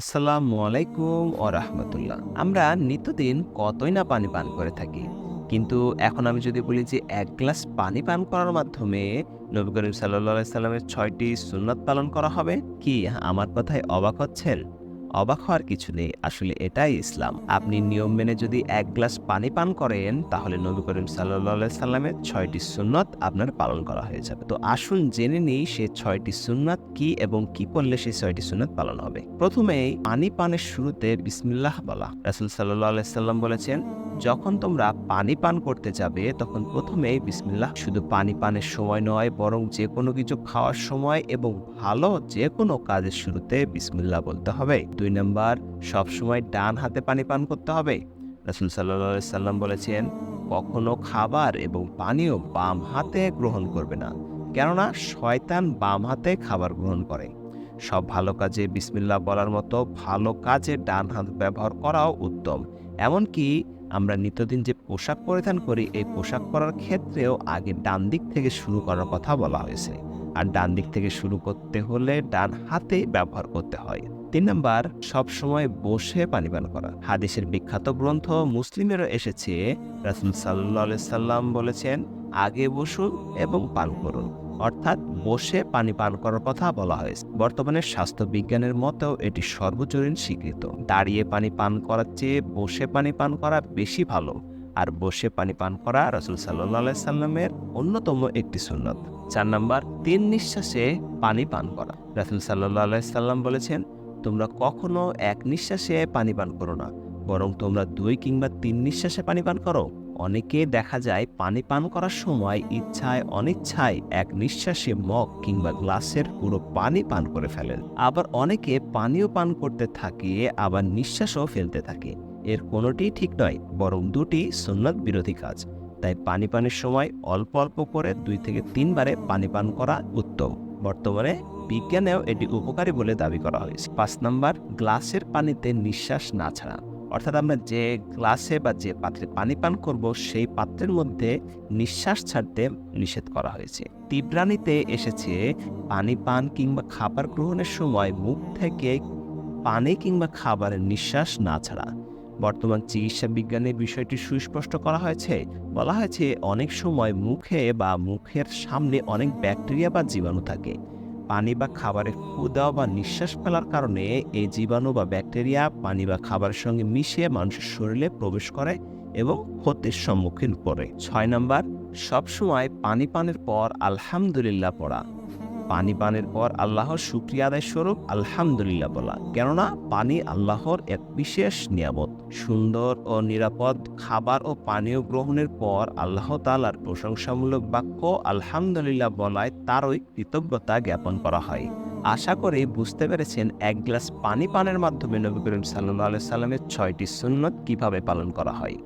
আসসালামু আলাইকুম ও রহমতুল্লাহ। আমরা নিত্যদিন কতই না পানি পান করে থাকি। কিন্তু এখন আমি যদি বলি যে এক গ্লাস পানি পান করার মাধ্যমে নবী করিম সাল্লা সাল্লামের ছয়টি সুন্নত পালন করা হবে, কি আমার কথায় অবাক হচ্ছেন? অবাক হওয়ার কিছু নেই, আসলে এটাই ইসলাম। আপনি নিয়ম মেনে যদি এক গ্লাস পানি পান করেন, তাহলে নবী করিম সাল্লা সাল্লামের ছয়টি সুন্নত আপনার পালন করা হয়ে যাবে। তো আসুন জেনে নিই সে ছয়টি সুন্নাত কি এবং কি করলে সেই ছয়টি সুন্নাত পালন হবে। প্রথমে পানি পানের শুরুতে বিসমিল্লাহ বলা। রাসুল সাল্লাহ সাল্লাম বলেছেন যখন তোমরা পানি পান করতে যাবে, তখন প্রথমে বিসমিল্লাহ শুধু পানি পানের সময় নয়, বরং যে কোনো কিছু খাওয়ার সময় এবং ভালো যে কোনো কাজের শুরুতে বিসমিল্লাহ বলতে হবে। দুই নম্বর, সবসময় ডান হাতে পানি পান করতে হবে। রাসুল সাল্লাহ সাল্লাম বলেছেন, কখনো খাবার এবং পানীয় বাম হাতে গ্রহণ করবে না, কেননা শয়তান বাম হাতে খাবার গ্রহণ করে। সব ভালো কাজে বিসমিল্লাহ বলার মতো ভালো কাজে ডান হাত ব্যবহার করাও উত্তম। এমনকি আমরা নিত্যদিন যে পোশাক পরিধান করি, এই পোশাক পরার ক্ষেত্রেও আগে ডান দিক থেকে শুরু করার কথা বলা হয়েছে। আর ডান দিক থেকে শুরু করতে হলে ডান হাতে ব্যবহার করতে হয়। তিন নম্বর, সবসময় বসে পানি পান করা। হাদিসের বিখ্যাত গ্রন্থ মুসলিমেরও এসেছে। রাসুল সাল্লাহ সাল্লাম বলেছেন, আগে বসুন এবং পান করুন। অর্থাৎ বসে পানি পান করার কথা বলা হয়েছে। বর্তমানে স্বাস্থ্য বিজ্ঞানের মতেও এটি সর্বজনীন স্বীকৃত। দাঁড়িয়ে পানি পান করার চেয়ে বসে পানি পান করা বেশি ভালো। আর বসে পানি পান করা রসুল সাল্লাহ সাল্লামের অন্যতম একটি সুন্নত। চার নম্বর, তিন নিঃশ্বাসে পানি পান করা। রাসুল সাল্লাহ সাল্লাম বলেছেন, তোমরা কখনো এক নিঃশ্বাসে পানি পান করো না, বরং তোমরা দুই কিংবা তিন নিঃশ্বাসে পানি পান করো। অনেকে দেখা যায় পানি পান করার সময় ইচ্ছায় অনিচ্ছায় এক নিঃশ্বাসে মগ কিংবা গ্লাসের পুরো পানি পান করে ফেলেন। আবার অনেকে পানীয় পান করতে থাকে, আবার নিঃশ্বাসও ফেলতে থাকে। এর কোনোটিই ঠিক নয়, বরং দুটি সুন্নত বিরোধী কাজ। তাই পানি পানের সময় অল্প অল্প করে দুই থেকে তিনবারে পানি পান করা উত্তম। বর্তমানে বিজ্ঞানেও এটি উপকারী বলে দাবি করা হয়েছে। পাঁচ নাম্বার, গ্লাসের পানিতে নিঃশ্বাস না ছাড়া। অর্থাৎ আমরা যে গ্লাসে বা যে পাত্রে পানি পান করব, সেই পাত্রের মধ্যে নিঃশ্বাস ছাড়তে নিষেধ করা হয়েছে। তিব্রানিতে এসেছে, পানি পান কিংবা খাবার গ্রহণের সময় মুখ থেকে পানি কিংবা খাবারের নিঃশ্বাস না ছাড়া। বর্তমান চিকিৎসা বিজ্ঞানের বিষয়টি সুস্পষ্ট করা হয়েছে। বলা হয়েছে, অনেক সময় মুখে বা মুখের সামনে অনেক ব্যাকটেরিয়া বা জীবাণু থাকে। পানি বা খাবারের ক্ষুদা বা নিঃশ্বাস ফেলার কারণে এই জীবাণু বা ব্যাকটেরিয়া পানি বা খাবারের সঙ্গে মিশিয়ে মানুষের শরীরে প্রবেশ করে এবং ক্ষতির সম্মুখীন করে ছয় নম্বর, সবসময় পানি পানের পর আলহামদুলিল্লাহ পড়া। পানি পানের পর আল্লাহর শুক্রিয়া আদায় স্বরূপ আলহামদুলিল্লাহ বলা। কেননা পানি আল্লাহর এক বিশেষ নিয়ামত। সুন্দর ও নিরাপদ খাবার ও পানীয় গ্রহণের পর আল্লাহ তালার প্রশংসামূলক বাক্য আলহামদুলিল্লাহ বলায় তারই কৃতজ্ঞতা জ্ঞাপন করা হয়। আশা করে বুঝতে পেরেছেন এক গ্লাস পানি পানের মাধ্যমে নবী করিম সাল্লাহ সাল্লামের ছয়টি সুন্নত কীভাবে পালন করা হয়।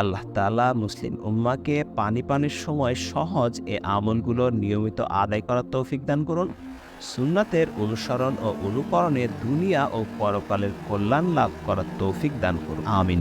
আল্লাহ তালা মুসলিম উম্মাকে পানি পানির সময় সহজ এ আমলগুলো নিয়মিত আদায় করার তৌফিক দান করুন। সুন্নাতের অনুসরণ ও অনুকরণে দুনিয়া ও পরকালের কল্যাণ লাভ করার তৌফিক দান করুন। আমিন।